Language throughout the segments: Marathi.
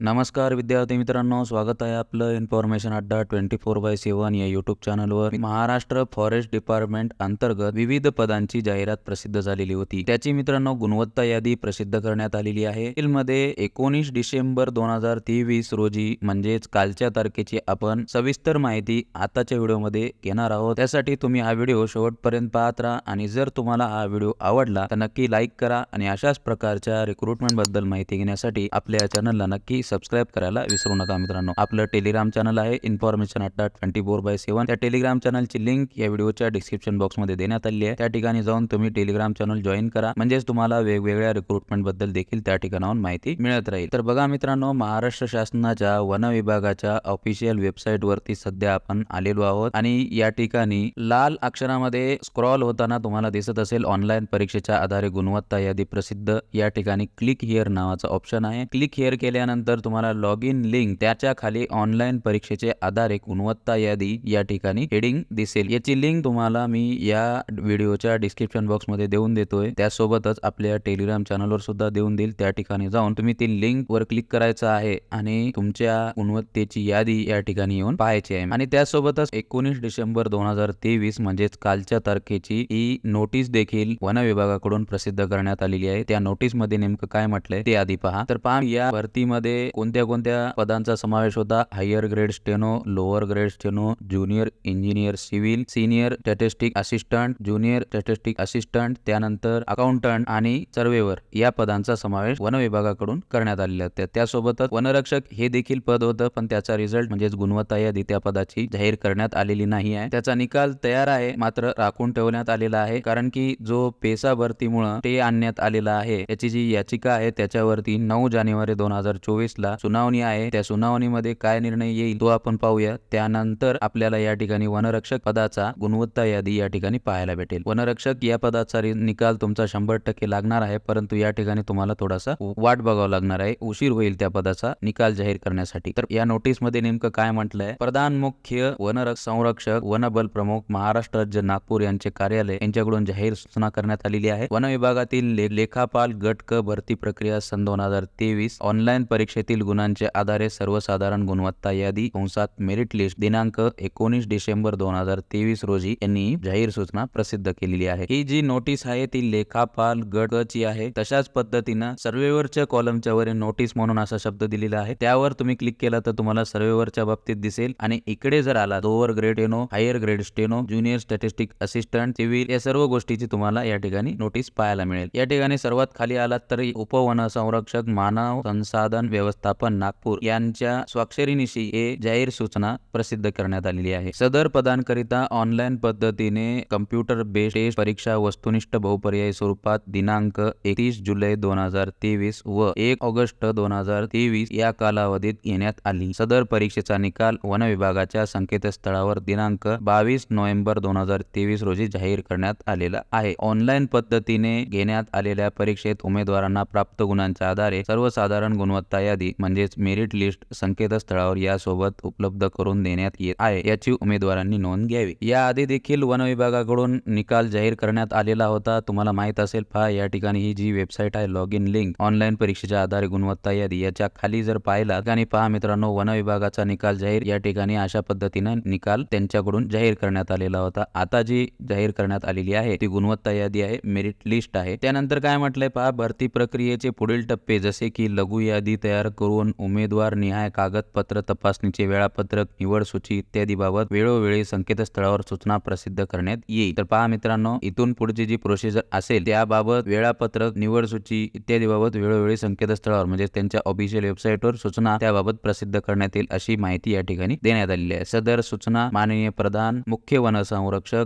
नमस्कार विद्यार्थी मित्रांनो स्वागत आहे आपलं इन्फॉर्मेशन अड्डा ट्वेंटी फोर बाय सेवन या युट्यूब चॅनलवर महाराष्ट्र फॉरेस्ट डिपार्टमेंट अंतर्गत विविध पदांची जाहिरात प्रसिद्ध झालेली होती. त्याची मित्रांनो गुणवत्ता यादी प्रसिद्ध करण्यात आलेली आहे. मध्ये एकोणीस डिसेंबर दोन हजार तेवीस रोजी म्हणजेच कालच्या तारखेची आपण सविस्तर माहिती आताच्या व्हिडिओमध्ये घेणार आहोत. त्यासाठी तुम्ही हा व्हिडिओ शेवटपर्यंत पाहत राहा आणि जर तुम्हाला हा व्हिडिओ आवडला तर नक्की लाईक करा आणि अशाच प्रकारच्या रिक्रुटमेंटबद्दल माहिती घेण्यासाठी आपल्या चॅनलला नक्की सबस्क्राईब करायला विसरू नका मित्रांनो. आपलं टेलिग्राम चॅनल आहे information Adda twenty four by seven त्या टेलिग्राम चॅनलची लिंक या व्हिडिओच्या डिस्क्रिप्शन बॉक्समध्ये देण्यात आली आहे. त्या ठिकाणी जाऊन तुम्ही टेलिग्राम चॅनल जॉईन करा. म्हणजेच तुम्हाला वेगवेगळ्या रिक्रुटमेंटबद्दल देखील त्या ठिकाणाहून माहिती मिळत राहील. तर बघा मित्रांनो महाराष्ट्र शासनाच्या वन विभागाच्या ऑफिशियल वेबसाईट वरती सध्या आपण आलेलो आहोत. आणि या ठिकाणी लाल अक्षरामध्ये स्क्रॉल होताना तुम्हाला दिसत असेल ऑनलाईन परीक्षेच्या आधारे गुणवत्ता यादी प्रसिद्ध. या ठिकाणी क्लिक हिअर नावाचा ऑप्शन आहे. क्लिक हिअर केल्यानंतर तुम्हाला लॉग इन लिंक त्याच्याखाली ऑनलाईन परीक्षेचे आधारे गुणवत्ता यादी या ठिकाणी हेडिंग दिसेल. याची लिंक तुम्हाला मी या व्हिडिओच्या डिस्क्रिप्शन बॉक्समध्ये देऊन देतोय. त्यासोबतच आपल्या टेलिग्राम चॅनलवर सुद्धा देऊन देईल. त्या ठिकाणी जाऊन तुम्ही ती लिंक वर क्लिक करायचं आहे आणि तुमच्या गुणवत्तेची यादी या ठिकाणी येऊन पाहायची आहे. आणि त्यासोबतच एकोणीस डिसेंबर दोन हजार तेवीस म्हणजेच कालच्या तारखेची ही नोटीस देखील वन विभागाकडून प्रसिद्ध करण्यात आलेली आहे. त्या नोटीसमध्ये नेमकं काय म्हटलंय ते आधी पहा. तर पहा या भरतीमध्ये कोणत्या कोणत्या पदांचा समावेश होता? Higher grade steno lower grade steno junior engineer civil senior statistic assistant junior statistic assistant त्यानंतर अकाउंटंट आणि सर्वेवर या पदांचा समावेश वन विभागाकडून करण्यात आलेला होता. त्यासोबतच वनरक्षक हे देखील पद होतं पण त्याचा रिझल्ट म्हणजेच गुणवत्ता यादी त्या पदाची जाहीर करण्यात आलेली नाही आहे. त्याचा निकाल तयार आहे मात्र राखून ठेवण्यात आलेला आहे कारण की जो पेसा भरतीमुळे ते आणण्यात आलेला आहे याची जी याचिका आहे त्याच्यावरती नऊ जानेवारी दोन हजार चोवीस ला सुनावणी आहे. त्या सुनावणीमध्ये काय निर्णय येईल तो आपण पाहूया. त्यानंतर आपल्याला या ठिकाणी वनरक्षक पदाचा गुणवत्ता यादी या ठिकाणी पाहायला भेटेल. वनरक्षक या पदाचा निकाल तुमचा शंभर टक्के लागणार आहे. परंतु या ठिकाणी तुम्हाला थोडासा वाट बघावं लागणार आहे. उशीर होईल त्या पदाचा निकाल जाहीर करण्यासाठी. तर या नोटीसमध्ये नेमकं काय म्हटलंय? प्रधान मुख्य वन संरक्षक वन बल प्रमुख महाराष्ट्र राज्य नागपूर यांचे कार्यालय यांच्याकडून जाहीर सूचना करण्यात आलेली आहे. वन विभागातील लेखापाल गट क भरती प्रक्रिया सन दोन हजार तेवीस ऑनलाईन परीक्षेतील गुणांच्या आधारे सर्वसाधारण गुणवत्ता यादी कंसात मेरिट लिस्ट दिनांक एकोणीस डिसेंबर दोन हजार तेवीस रोजी यांनी जाहीर सूचना प्रसिद्ध केलेली आहे. ही जी नोटीस आहे ती लेखापाल गट ची आहे. तशाच पद्धतीनं सर्वेवरच्या कॉलमच्या वर नोटीस म्हणून असा शब्द दिलेला आहे. त्यावर तुम्ही क्लिक केला तर तुम्हाला सर्वेवरच्या बाबतीत दिसेल. आणि इकडे जर आला लोअर ग्रेड एनो higher grade steno junior statistic assistant civil या सर्व गोष्टीची तुम्हाला या ठिकाणी नोटीस पाहायला मिळेल. या ठिकाणी सर्वात खाली आलात तर उपवन संरक्षक मानव संसाधन व्यवस्थापन नागपूर यांच्या स्वाक्षरीनिशी हे जाहीर सूचना प्रसिद्ध करण्यात आलेली आहे. सदर पदांकरिता ऑनलाईन पद्धतीने कम्प्युटर बेस्ड परीक्षा वस्तुनिष्ठ बहुपर्यायी स्वरूपात दिनांक एकतीस जुलै दोन हजार तेवीस व एक ऑगस्ट दोन हजार तेवीस या कालावधीत घेण्यात आली. सदर परीक्षेचा निकाल वन विभागाच्या संकेतस्थळावर दिनांक बावीस नोव्हेंबर दोन हजार तेवीस रोजी जाहीर करण्यात आलेला आहे. ऑनलाईन पद्धतीने घेण्यात आलेल्या परीक्षेत उमेदवारांना प्राप्त गुणांच्या आधारे सर्वसाधारण गुणवत्ता यादी म्हणजेच मेरिट लिस्ट संकेतस्थळावर यासोबत उपलब्ध करून देण्यात येत आहे याची उमेदवारांनी नोंद घ्यावी. याआधी देखील वन विभागाकडून निकाल जाहीर करण्यात आलेला होता. तुम्हाला माहीत असेल पहा या ठिकाणी ही जी वेबसाईट आहे लॉग इन लिंक ऑनलाईन परीक्षेच्या आधारे गुणवत्ता यादी याच्या खाली जर पाहिला आणि पहा मित्रांनो वन विभागाचा निकाल जाहीर या ठिकाणी अशा पद्धतीनं निकाल त्यांच्याकडून जाहीर करण्यात आलेला होता. आता जी जाहीर करण्यात आलेली आहे ती गुणवत्ता यादी आहे मेरिट लिस्ट आहे. त्यानंतर काय म्हटलंय पहा भरती प्रक्रियेचे पुढील टप्पे जसे की लघु यादी तयार करून उमेदवार निहाय कागदपत्र तपासणीचे वेळापत्रक निवड सूची इत्यादीबाबत वेळोवेळी संकेतस्थळावर सूचना प्रसिद्ध करण्यात येईल. तर पहा मित्रांनो इथून पुढची जी प्रोसिजर असेल त्याबाबत वेळापत्रक निवड सूची इत्यादीबाबत वेळोवेळी संकेतस्थळावर म्हणजे त्यांच्या ऑफिशियल वेबसाईटवर सूचना त्याबाबत प्रसिद्ध करण्यात येईल अशी माहिती या ठिकाणी देण्यात आलेली आहे. सदर सूचना माननीय प्रधान मुख्य वन संरक्षक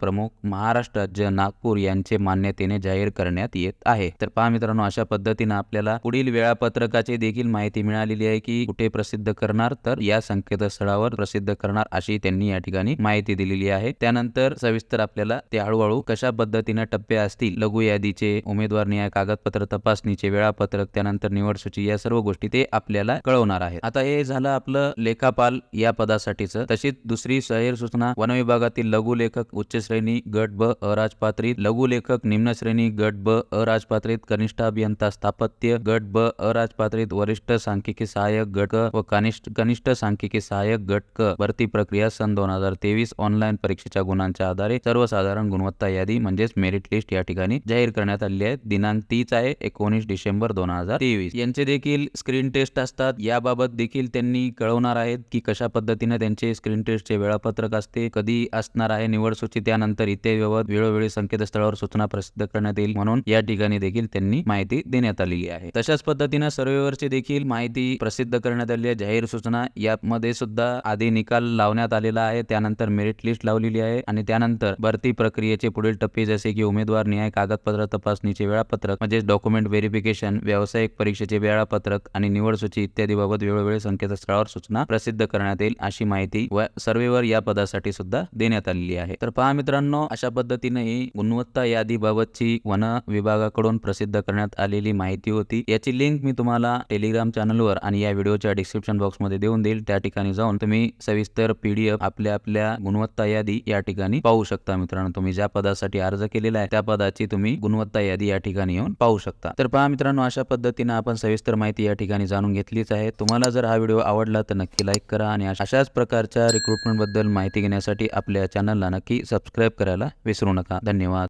प्रमुख महाराष्ट्र राज्य नागपूर यांचे मान्यतेने जाहीर करण्यात येत आहे. तर पहा मित्रांनो अशा पद्धतीने आपल्याला पुढील वेळापत्रकाचे देखील माहिती मिळालेली आहे की कुठे प्रसिद्ध करणार तर या संकेतस्थळावर प्रसिद्ध करणार अशी त्यांनी या ठिकाणी माहिती दिलेली आहे. त्यानंतर सविस्तर आपल्याला ते हळूहळू कशा पद्धतीने टप्पे असतील लघु यादीचे उमेदवार निहाय कागदपत्र तपासणीचे वेळापत्रक त्यानंतर निवड सूची या सर्व गोष्टी ते आपल्याला कळवणार आहेत. आता हे झालं आपलं लेखापाल या पदासाठीच. तशीच दुसरी सहेर सूचना वन विभागातील लघु लेखक उच्च श्रेणी गट ब अराजपात्रित लघु लेखक निम्न श्रेणी गट ब अराजपात्रित कनिष्ठ अभियंता स्थापत्य गट ब अराजपात्रित वरिष्ठ वरिष्ठ सांख्यिकी सहाय्यक गटक व कनिष्ठ कनिष्ठ सांख्यिकी सहाय्यक गटक भरती प्रक्रिया सन दोन हजार तेवीस ऑनलाईन परीक्षेच्या गुणांच्या आधारे सर्वसाधारण गुणवत्ता यादी म्हणजेच मेरिट लिस्ट या ठिकाणी जाहीर करण्यात आली आहे. दिनांक तीच आहे एकोणीस डिसेंबर दोन हजार तेवीस. यांचे देखील स्क्रीन टेस्ट असतात. याबाबत देखील त्यांनी कळवणार आहेत की कशा पद्धतीने त्यांचे स्क्रीन टेस्टचे वेळापत्रक असते कधी असणार आहे निवड सूची त्यानंतर व्यवहार वेळोवेळी संकेतस्थळावर सूचना प्रसिद्ध करण्यात येईल म्हणून या ठिकाणी देखील त्यांनी माहिती देण्यात आलेली आहे. तशाच पद्धतीने सर्वेवरचे देखील देखील माहिती प्रसिद्ध करण्यात आली आहे. जाहीर सूचना यामध्ये सुद्धा आधी निकाल लावण्यात आलेला आहे. त्यानंतर मेरिट लिस्ट लावलेली आहे आणि त्यानंतर भरती प्रक्रियेचे पुढील टप्पे जसे की उमेदवार न्याय कागदपत्र तपासणीचे वेळापत्रक म्हणजे डॉक्युमेंट व्हेरिफिकेशन व्यावसायिक परीक्षेचे वेळापत्रक आणि निवड सूची इत्यादी बाबत वेळोवेळी संकेतस्थळावर सूचना प्रसिद्ध करण्यात येईल अशी माहिती व सर्वेवर या पदासाठी सुद्धा देण्यात आलेली आहे. तर पहा मित्रांनो अशा पद्धतीने ही गुणवत्ता यादीबाबतची वन विभागाकडून प्रसिद्ध करण्यात आलेली माहिती होती. याची लिंक मी तुम्हाला टेलिग्राम चॅनलवर आणि या व्हिडिओच्या डिस्क्रिप्शन बॉक्समध्ये देऊन देईल. त्या ठिकाणी जाऊन तुम्ही सविस्तर पीडीएफ आपल्या आपल्या गुणवत्ता यादी या ठिकाणी पाहू शकता मित्रांनो. तुम्ही ज्या पदासाठी अर्ज केलेला आहे त्या पदाची तुम्ही गुणवत्ता यादी या ठिकाणी येऊन पाहू शकता. तर पहा मित्रांनो अशा पद्धतीने आपण सविस्तर माहिती या ठिकाणी जाणून घेतलीच आहे. तुम्हाला जर हा व्हिडिओ आवडला तर नक्की लाईक करा आणि अशाच प्रकारच्या रिक्रुटमेंटबद्दल माहिती घेण्यासाठी आपल्या चॅनलला नक्की सबस्क्राईब करायला विसरू नका. धन्यवाद.